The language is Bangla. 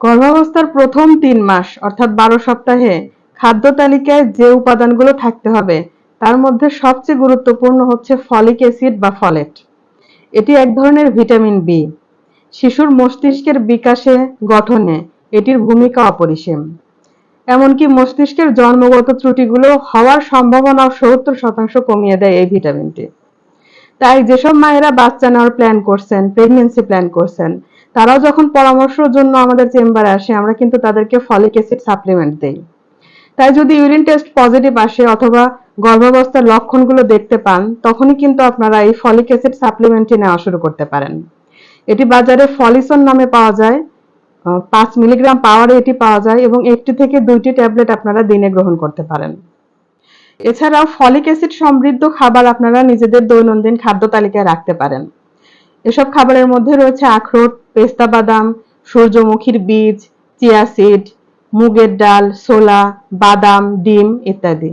গর্ভাবস্থার প্রথম তিন মাস, অর্থাৎ বারো সপ্তাহে, খাদ্য তালিকায় যে উপাদানগুলো থাকতে হবে, তার মধ্যে সবচেয়ে গুরুত্বপূর্ণ হচ্ছে ফলিক অ্যাসিড বা ফলেট। এটি এক ধরনের ভিটামিন বি। শিশুর মস্তিষ্কের বিকাশে, গঠনে এটির ভূমিকা অপরিসীম। এমনকি মস্তিষ্কের জন্মগত ত্রুটিগুলো হওয়ার সম্ভাবনা সত্তর শতাংশ কমিয়ে দেয় এই ভিটামিনটি। তাই যেসব মায়েরা বাচ্চা নেওয়ার প্ল্যান করছেন প্রেগনেন্সি প্ল্যান করছেন তারাও যখন পরামর্শের জন্য আমাদের চেম্বারে আসে, আমরা কিন্তু তাদেরকে ফলিক অ্যাসিড সাপ্লিমেন্ট দেই। তাই যদি ইউরিন টেস্ট পজিটিভ আসে অথবা গর্ভাবস্থার লক্ষণগুলো দেখতে পান, তখনই কিন্তু আপনারা এই ফলিক অ্যাসিড সাপ্লিমেন্টটি নেওয়া শুরু করতে পারেন। এটি বাজারে ফলিসন নামে পাওয়া যায় পাঁচ মিলিগ্রাম পাওয়ারে এটি পাওয়া যায় এবং একটি থেকে দুইটি ট্যাবলেট আপনারা দিনে গ্রহণ করতে পারেন। এছাড়াও ফলিক অ্যাসিড সমৃদ্ধ খাবার আপনারা নিজেদের দৈনন্দিন খাদ্য তালিকায় রাখতে পারেন। এসব খাবারের মধ্যে রয়েছে আখরোট, পেস্তা বাদাম, সূর্যমুখীর বীজ, চিয়া সিড, মুগের ডাল, ছোলা, বাদাম, ডিম ইত্যাদি।